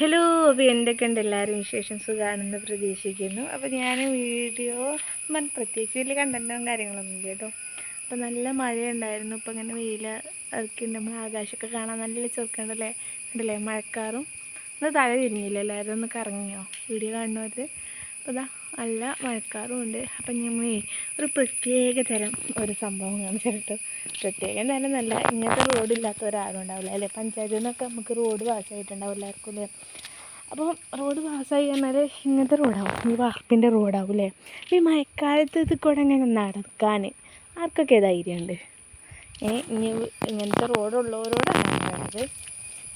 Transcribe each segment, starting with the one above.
Hello അപ്പോൾ എന്തൊക്കെയുണ്ട്? എല്ലാവരും വിശേഷം സുഖമാണെന്ന് പ്രതീക്ഷിക്കുന്നു. അപ്പോൾ ഞാൻ വീഡിയോ പ്രത്യേകിച്ച് വലിയ കണ്ടന്റും കാര്യങ്ങളൊന്നും ഇല്ല കേട്ടോ. അപ്പോൾ നല്ല മഴയുണ്ടായിരുന്നു. ഇപ്പോൾ ഇങ്ങനെ വെയിൽ ഇറക്കിയിട്ട് നമ്മൾ ആകാശമൊക്കെ കാണാൻ നല്ല ചെറുക്കണ്ടല്ലേ? ഉണ്ടല്ലേ മഴക്കാറും. ഒന്ന് തല തിരിഞ്ഞില്ല എല്ലാവരും? ഒന്ന് കറങ്ങിയോ? വീഡിയോ കാണുന്നവർ അപ്പോൾ ഇതാ നല്ല മഴക്കാറും ഉണ്ട് അപ്പം നമ്മളേ ഒരു പ്രത്യേക തരം ഒരു സംഭവം കാണിച്ചിട്ട്. പ്രത്യേകം തരം നല്ല ഇങ്ങനത്തെ റോഡ് ഇല്ലാത്ത ഒരാളും ഉണ്ടാവില്ല അല്ലേ? പഞ്ചായത്തിൽ നിന്നൊക്കെ നമുക്ക് റോഡ് പാസ്സായിട്ടുണ്ടാവും എല്ലാവർക്കും അല്ലേ? അപ്പോൾ റോഡ് പാസ്സായി എന്നാൽ ഇങ്ങനത്തെ റോഡാവും ഈ വാർപ്പിന്റെ റോഡാവും അല്ലേ? ഈ മഴക്കാലത്ത് ഇത് കൂടെ ഇങ്ങനെ നടക്കാൻ ആർക്കൊക്കെ ധൈര്യമുണ്ട്? ഏ ഇനി ഇങ്ങനത്തെ റോഡുള്ളവരോടാണ്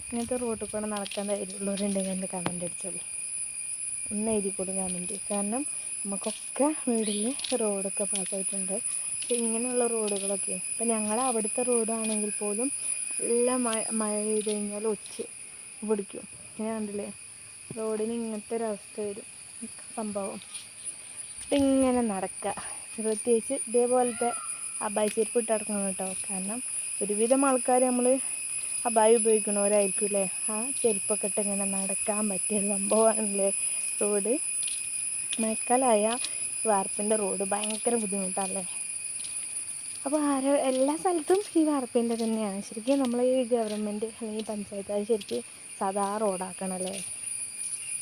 ഇങ്ങനത്തെ റോഡിൽ കൂടെ നടക്കാൻ ധൈര്യമുള്ളവരുണ്ടെങ്കിൽ എന്റെ കമന്റ് അടിച്ചോളൂ. ഒന്ന് എഴുതി കൊടുക്കാൻ വേണ്ടി കാരണം നമുക്കൊക്കെ വീട്ടിൽ റോഡൊക്കെ പാസ്സായിട്ടുണ്ട്. അപ്പോൾ ഇങ്ങനെയുള്ള റോഡുകളൊക്കെ ഇപ്പം ഞങ്ങളെ അവിടുത്തെ റോഡാണെങ്കിൽ പോലും നല്ല മഴ മഴ പെയ്ത് കഴിഞ്ഞാൽ ഒച്ച് പിടിക്കും. ഇങ്ങനെ കണ്ടില്ലേ? റോഡിന് ഇങ്ങനത്തെ ഒരവസ്ഥ വരും. സംഭവം. അപ്പം ഇങ്ങനെ നടക്കുക പ്രത്യേകിച്ച് ഇതേപോലത്തെ അബായി ചെരുപ്പ് ഇട്ട് നടക്കണം കേട്ടോ. കാരണം ഒരുവിധം ആൾക്കാർ നമ്മൾ അബായി ഉപയോഗിക്കണവരായിരിക്കും അല്ലേ? ആ ചെരുപ്പൊക്കെ ഇട്ട് ഇങ്ങനെ നടക്കാൻ പറ്റിയ സംഭവമാണല്ലേ? റോഡ്. മഴക്കാലമായ വാർപ്പിന്റെ റോഡ് ഭയങ്കര ബുദ്ധിമുട്ടാണല്ലേ അപ്പോൾ ആരോ എല്ലാ സ്ഥലത്തും ഈ വാർപ്പിന്റെ തന്നെയാണ്. ശരിക്കും നമ്മൾ ഈ ഗവൺമെന്റ് അല്ലെങ്കിൽ പഞ്ചായത്ത് അത് ശരിക്കും സാധാ റോഡാക്കണമല്ലേ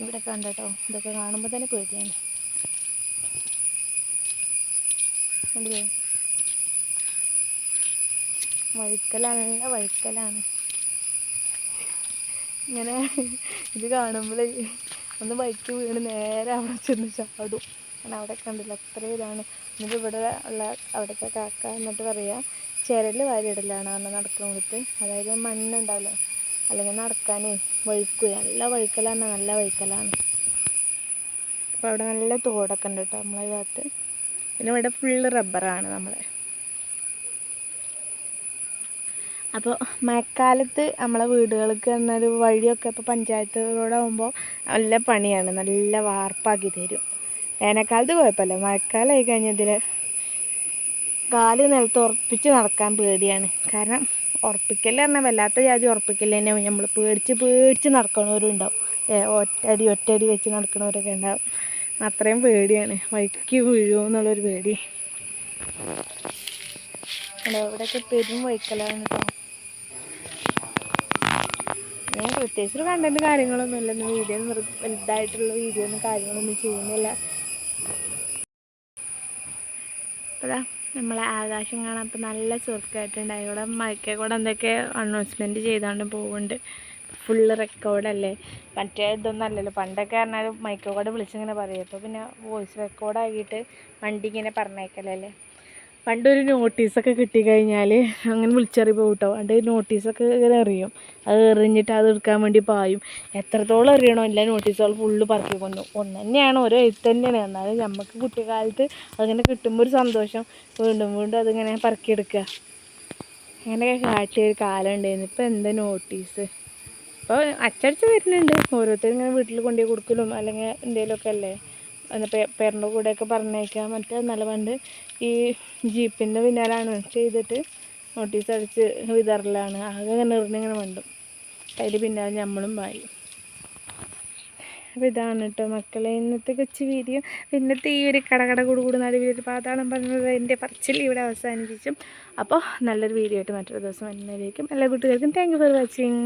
ഇവിടെ കണ്ടോ ഇതൊക്കെ കാണുമ്പോൾ തന്നെ പേടിയാണ്. അല്ലേ? വഴുക്കലാണ് നല്ല വഴുക്കലാണ്. ഇങ്ങനെ ഇത് കാണുമ്പോൾ ഒന്ന് ബൈക്ക് വീണ് നേരെ അവിടെ ചെന്ന് ചാടും. കാരണം അവിടെ കണ്ടില്ല. അത്ര ഇതാണ്. എന്നിട്ട് ഇവിടെ ഉള്ള അവിടുത്തെ കാക്ക എന്നിട്ട് പറയുക ചിരൽ വാരിയിടലാണ് പറഞ്ഞാൽ നടക്കുന്നിടത്ത് അതായത് മണ്ണുണ്ടാവില്ല അല്ലെങ്കിൽ നടക്കാനേ വഴുക്കുക നല്ല വഴുക്കലാണ് നല്ല വഴുക്കലാണ്. അപ്പോൾ അവിടെ നല്ല തോടൊക്കെ ഉണ്ട് കേട്ടോ നമ്മളെ ഭാഗത്ത്. പിന്നെ ഇവിടെ ഫുള്ള് റബ്ബറാണ് നമ്മളെ. അപ്പോൾ മഴക്കാലത്ത് നമ്മളെ വീടുകൾക്ക് എന്നൊരു വഴിയൊക്കെ ഇപ്പോൾ പഞ്ചായത്ത് റോഡാകുമ്പോൾ നല്ല പണിയാണ്. നല്ല വാർപ്പാക്കി തരും. വേനൽക്കാലത്ത് കുഴപ്പമില്ല. മഴക്കാലമായി കഴിഞ്ഞതിൽ കാൽ നിലത്ത് ഉറപ്പിച്ച് നടക്കാൻ പേടിയാണ്. കാരണം ഉറപ്പിക്കൽ പറഞ്ഞാൽ വല്ലാത്ത ജാതി ഉറപ്പിക്കൽ തന്നെ നമ്മൾ പേടിച്ച് പേടിച്ച് നടക്കണവരും ഉണ്ടാവും. ഒറ്റടി ഒറ്റടി വെച്ച് നടക്കണവരൊക്കെ ഉണ്ടാവും. അത്രയും പേടിയാണ്. വഴിക്ക് വീഴുമോ എന്നുള്ളൊരു പേടി. ഇവിടെയൊക്കെ പെരും വഴിക്കലാണ് കേട്ടോ ഞാൻ പ്രത്യേകിച്ച് ഒരു കണ്ടന്റ് കാര്യങ്ങളൊന്നും ഇല്ല വീഡിയോ വലുതായിട്ടുള്ള വീഡിയോ ഒന്നും കാര്യങ്ങളൊന്നും ചെയ്യുന്നില്ല. അതാ നമ്മളെ ആകാശം കാണാൻ ഇപ്പം നല്ല സുഖമായിട്ടുണ്ട് ഇവിടെ മയക്കെ കൂടെ എന്തൊക്കെ അനൗൺസ്മെന്റ് ചെയ്തുകൊണ്ട് പോകുന്നുണ്ട് ഫുള്ള് റെക്കോർഡല്ലേ മറ്റേ ഇതൊന്നും അല്ലല്ലോ. പണ്ടൊക്കെ പറഞ്ഞാൽ മൈക്കോ കൂടെ വിളിച്ചിങ്ങനെ പറയും. അപ്പോൾ പിന്നെ വോയിസ് റെക്കോർഡാക്കിയിട്ട് വണ്ടി ഇങ്ങനെ പറഞ്ഞേക്കലല്ലേ? പണ്ടൊരു നോട്ടീസൊക്കെ കിട്ടിക്കഴിഞ്ഞാൽ അങ്ങനെ വിളിച്ചറിയുമ്പോൾ കേട്ടോ പണ്ട് നോട്ടീസൊക്കെ ഇങ്ങനെ എറിയും അത് എറിഞ്ഞിട്ട് അത് എടുക്കാൻ വേണ്ടി പായും. എത്രത്തോളം എറിയണോ എല്ലാ നോട്ടീസുകൾ ഫുള്ള് പറക്കി കൊന്നു. ഒന്ന് തന്നെയാണ് ഓരോ എഴുത്ത് തന്നെയാണ്. എന്നാലും നമുക്ക് കുട്ടിക്കാലത്ത് അതിങ്ങനെ കിട്ടുമ്പോൾ ഒരു സന്തോഷം. വീണ്ടും വീണ്ടും അതിങ്ങനെ പറക്കിയെടുക്കുക അങ്ങനെയൊക്കെ കാഴ്ചയൊരു കാലം ഉണ്ടായിരുന്നു. ഇപ്പം എന്താ നോട്ടീസ് ഇപ്പോൾ അച്ചടിച്ച് വരുന്നുണ്ട്. ഓരോരുത്തരും ഇങ്ങനെ വീട്ടിൽ കൊണ്ടുപോയി കൊടുക്കലും അല്ലെങ്കിൽ എന്തെങ്കിലുമൊക്കെ അല്ലേ? പേരന്റെ കൂടെയൊക്കെ പറഞ്ഞേക്കാം മറ്റേ നല്ല പണ്ട് ഈ ജീപ്പിന്റെ പിന്നാലാണ് ചെയ്തിട്ട് നോട്ടീസ് അടിച്ച് വിതറലാണ്. ആകെ എറിഞ്ഞിങ്ങനെ മണ്ടും. അതിൽ പിന്നാലെ നമ്മളും വായി. അപ്പോൾ ഇതാണ് കേട്ടോ മക്കളെ ഇന്നത്തെ കൊച്ചു വീഡിയോ. ഇന്നത്തെ ഈ ഒരു കടകട കൂടുകൂട് നടുവിലൊരു പാതാളം പറഞ്ഞത് എന്റെ പറച്ചിൽ ഇവിടെ അവസാനിപ്പിച്ചും. അപ്പോൾ നല്ലൊരു വീഡിയോ ആയിട്ട് മറ്റൊരു ദിവസം വരുന്നതിലേക്കും എല്ലാ കുട്ടികൾക്കും താങ്ക് ഫോർ വാച്ചിങ്